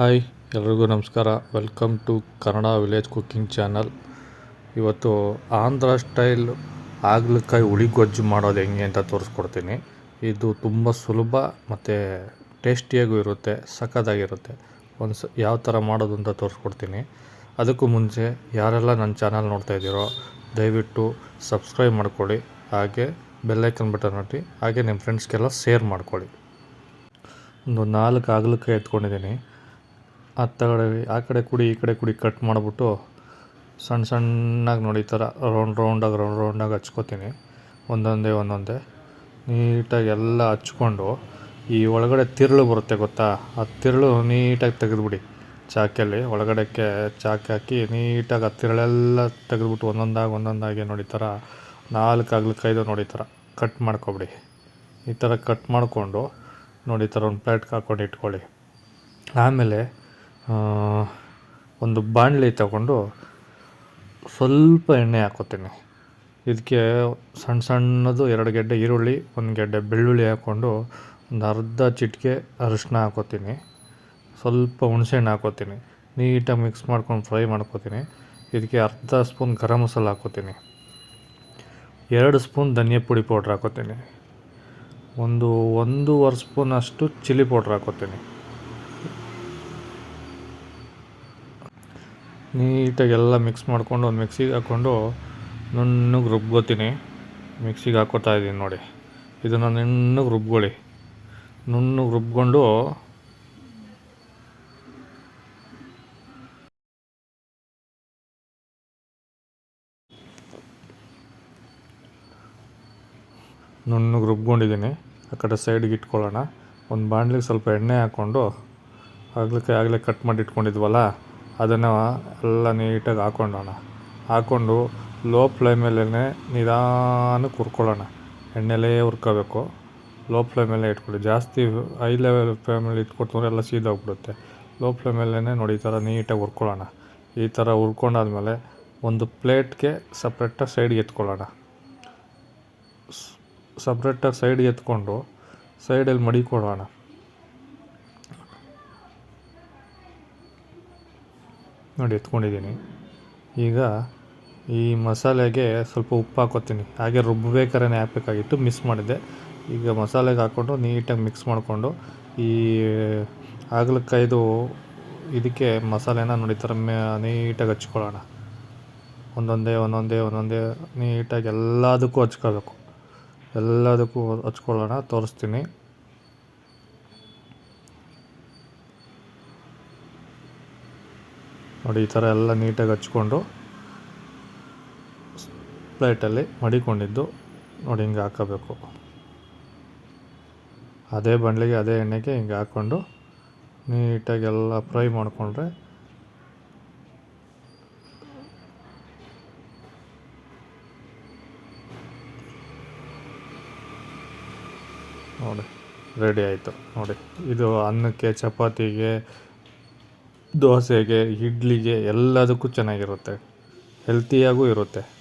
Hi, ಎಲ್ರಿಗೂ ನಮಸ್ಕಾರ. Welcome to Kannada village cooking channel ಇವತ್ತು ಆಂಧ್ರ ಸ್ಟೈಲ್ ಹಾಗಲಕಾಯಿ ಹುಳಿ ಗೊಜ್ಜು ಮಾಡೋದು ಹೆಂಗೆ ಅಂತ ತೋರಿಸ್ಕೊಡ್ತೀನಿ. ಇದು ತುಂಬ ಸುಲಭ ಮತ್ತು ಟೇಸ್ಟಿಯಾಗೂ ಇರುತ್ತೆ, ಸಖತ್ತಾಗಿರುತ್ತೆ. ಒಂದು ಸ ಯಾವ ಥರ ಮಾಡೋದು ಅಂತ ತೋರಿಸ್ಕೊಡ್ತೀನಿ. ಅದಕ್ಕೂ ಮುಂಚೆ ಯಾರೆಲ್ಲ ನನ್ನ ಚಾನಲ್ ನೋಡ್ತಾ ಇದ್ದೀರೋ, ದಯವಿಟ್ಟು ಸಬ್ಸ್ಕ್ರೈಬ್ ಮಾಡ್ಕೊಳ್ಳಿ. ಹಾಗೆ ಬೆಲ್ಲೈಕನ್ ಬಟನ್ ಒತ್ತಿ, ಹಾಗೆ ನಿಮ್ಮ ಫ್ರೆಂಡ್ಸ್ಗೆಲ್ಲ ಶೇರ್ ಮಾಡ್ಕೊಳ್ಳಿ. ಒಂದು ನಾಲ್ಕು ಹಾಗಲಕಾಯಿ ಎತ್ಕೊಂಡಿದ್ದೀನಿ. ತಗೊಳ್ಳಿ ಆ ಕಡೆ ಕುಡಿ, ಈ ಕಡೆ ಕುಡಿ ಕಟ್ ಮಾಡಿಬಿಟ್ಟು ಸಣ್ಣ ಸಣ್ಣಗೆ ನೋಡಿ ಥರ ರೌಂಡ್ ರೌಂಡಾಗಿ ರೌಂಡ್ ರೌಂಡಾಗಿ ಹಚ್ಕೋತೀನಿ. ಒಂದೊಂದೇ ಒಂದೊಂದೇ. ನೀಟಾಗಿ ಎಲ್ಲ ಹಚ್ಕೊಂಡು ಈ ಒಳಗಡೆ ತಿರುಳು ಬರುತ್ತೆ ಗೊತ್ತಾ? ಆ ತಿರುಳು ನೀಟಾಗಿ ತೆಗೆದುಬಿಡಿ ಚಾಕಲ್ಲಿ ಒಳಗಡೆಕ್ಕೆ ಚಾಕಿ ಹಾಕಿ ನೀಟಾಗಿ ಆ ತಿರುಳೆಲ್ಲ ತೆಗೆದುಬಿಟ್ಟು ಒಂದೊಂದಾಗಿ ಒಂದೊಂದಾಗಿ ನೋಡಿ ಥರ ನಾಲ್ಕು ಹಾಗಲಕಾಯ್ದು ನೋಡಿ ಥರ ಕಟ್ ಮಾಡ್ಕೊಬಿಡಿ. ಈ ಥರ ಕಟ್ ಮಾಡಿಕೊಂಡು ನೋಡಿ ಥರ ಒಂದು ಪ್ಲೇಟ್ಗೆ ಹಾಕ್ಕೊಂಡು ಇಟ್ಕೊಳ್ಳಿ. ಆಮೇಲೆ ಒಂದು ಬಾಣಲಿ ತಗೊಂಡು ಸ್ವಲ್ಪ ಎಣ್ಣೆ ಹಾಕೋತೀನಿ. ಇದಕ್ಕೆ ಸಣ್ಣ ಸಣ್ಣದು ಎರಡು ಗೆಡ್ಡೆ ಈರುಳ್ಳಿ, ಒಂದು ಗೆಡ್ಡೆ ಬೆಳ್ಳುಳ್ಳಿ ಹಾಕ್ಕೊಂಡು ಒಂದು ಅರ್ಧ ಚಿಟಿಕೆ ಅರಿಶಿನ ಹಾಕೋತೀನಿ. ಸ್ವಲ್ಪ ಹುಣಸೆಹಣ್ಣು ಹಾಕೋತೀನಿ. ನೀಟಾಗಿ ಮಿಕ್ಸ್ ಮಾಡ್ಕೊಂಡು ಫ್ರೈ ಮಾಡ್ಕೋತೀನಿ. ಇದಕ್ಕೆ ಅರ್ಧ ಸ್ಪೂನ್ ಗರಂ ಮಸಾಲ ಹಾಕೋತೀನಿ. ಎರಡು ಸ್ಪೂನ್ ಧನಿಯಾ ಪುಡಿ ಪೌಡ್ರ್ ಹಾಕೋತೀನಿ. ಒಂದು ಒಂದೂವರೆ ಸ್ಪೂನ್ ಅಷ್ಟು ಚಿಲ್ಲಿ ಪೌಡ್ರ್ ಹಾಕ್ಕೋತೀನಿ ನೀಟಾಗಿ ಎಲ್ಲ ಮಿಕ್ಸ್ ಮಾಡಿಕೊಂಡು ಒಂದು ಮಿಕ್ಸಿಗೆ ಹಾಕ್ಕೊಂಡು ನುಣ್ಣಗೆ ರುಬ್ಕೋತೀನಿ. ಮಿಕ್ಸಿಗೆ ಹಾಕ್ಕೋತಾ ಇದ್ದೀನಿ ನೋಡಿ. ಇದನ್ನು ನುಣ್ಣಗೆ ರುಬ್ಕೊಳ್ಳಿ. ನುಣ್ಣಗೆ ರುಬ್ಕೊಂಡು ನುಣ್ಣಗೆ ರುಬ್ಕೊಂಡಿದ್ದೀನಿ. ಆ ಕಡೆ ಸೈಡ್ಗೆ ಇಟ್ಕೊಳ್ಳೋಣ. ಒಂದು ಬಾಣಲಿಗೆ ಸ್ವಲ್ಪ ಎಣ್ಣೆ ಹಾಕ್ಕೊಂಡು, ಆಗ್ಲಿಕ್ಕೆ ಆಗಲೇ ಕಟ್ ಮಾಡಿ ಇಟ್ಕೊಂಡಿದ್ವಲ್ಲ ಅದನ್ನು ಎಲ್ಲ ನೀಟಾಗಿ ಹಾಕ್ಕೊಂಡೋಣ ಹಾಕ್ಕೊಂಡು ಲೋ ಫ್ಲೇಮಲ್ಲೇ ನಿಧಾನಕ್ಕೆ ಹುರ್ಕೊಳ್ಳೋಣ. ಎಣ್ಣೆಲೇ ಹುರ್ಕೋಬೇಕು. ಲೋ ಫ್ಲೇಮಲ್ಲೇ ಇಟ್ಕೊಳ್ಳಿ. ಜಾಸ್ತಿ ಹೈ ಲೆವೆಲ್ ಫ್ಲೇಮಲ್ಲಿ ಇಟ್ಕೊಡ್ತಂದ್ರೆ ಎಲ್ಲ ಸೀದೋಗ್ಬಿಡುತ್ತೆ. ಲೋ ಫ್ಲೇಮಲ್ಲೇ ನೋಡಿ ಈ ಥರ ನೀಟಾಗಿ ಹುರ್ಕೊಳ್ಳೋಣ. ಈ ಥರ ಹುರ್ಕೊಂಡಾದ್ಮೇಲೆ ಒಂದು ಪ್ಲೇಟ್ಗೆ ಸಪ್ರೇಟಾಗಿ ಸೈಡ್ಗೆ ಎತ್ಕೊಳ್ಳೋಣ. ಸಪ್ರೇಟಾಗಿ ಸೈಡ್ಗೆ ಎತ್ಕೊಂಡು ಸೈಡಲ್ಲಿ ಮಡಿಕೊಡೋಣ ನೋಡಿ ಎತ್ಕೊಂಡಿದ್ದೀನಿ. ಈಗ ಈ ಮಸಾಲೆಗೆ ಸ್ವಲ್ಪ ಉಪ್ಪು ಹಾಕೋತೀನಿ ಹಾಗೆ ರುಬ್ಬಬೇಕಾದ್ರೆ ಹಾಕಬೇಕಾಗಿತ್ತು ಮಿಸ್ ಮಾಡಿದ್ದೆ. ಈಗ ಮಸಾಲೆಗೆ ಹಾಕ್ಕೊಂಡು ನೀಟಾಗಿ ಮಿಕ್ಸ್ ಮಾಡಿಕೊಂಡು ಈ ಹಾಗಲಕಾಯ್ದು ಇದಕ್ಕೆ ಮಸಾಲೆನ ನೋಡಿ ಥರ ನೀಟಾಗಿ ಹಚ್ಕೊಳ್ಳೋಣ. ಒಂದೊಂದೇ ಒಂದೊಂದೇ ಒಂದೊಂದೇ ನೀಟಾಗಿ ಎಲ್ಲದಕ್ಕೂ ಹಚ್ಕೋಬೇಕು ಎಲ್ಲದಕ್ಕೂ ಹಚ್ಕೊಳ್ಳೋಣ, ತೋರಿಸ್ತೀನಿ. ನೋಡಿ, ಈ ಥರ ಎಲ್ಲ ನೀಟಾಗಿ ಹಚ್ಕೊಂಡು ಪ್ಲೇಟಲ್ಲಿ ಮಡಿಕೊಂಡಿದ್ದು. ನೋಡಿ, ಹಿಂಗೆ ಹಾಕೋಬೇಕು. ಅದೇ ಬಂಡ್ಲಿಗೆ ಅದೇ ಎಣ್ಣೆಗೆ ಹಿಂಗೆ ಹಾಕ್ಕೊಂಡು ನೀಟಾಗಿ ಎಲ್ಲ ಫ್ರೈ ಮಾಡಿಕೊಂಡ್ರೆ ನೋಡಿ, ರೆಡಿ ಆಯಿತು. ನೋಡಿ, ಇದು ಅನ್ನಕ್ಕೆ, ಚಪಾತಿಗೆ ದೋಸೆಗೆ ಇಡ್ಲಿಗೆ ಎಲ್ಲದಕ್ಕೂ ಚೆನ್ನಾಗಿರುತ್ತೆ. ಹೆಲ್ತಿಯಾಗೂ ಇರುತ್ತೆ.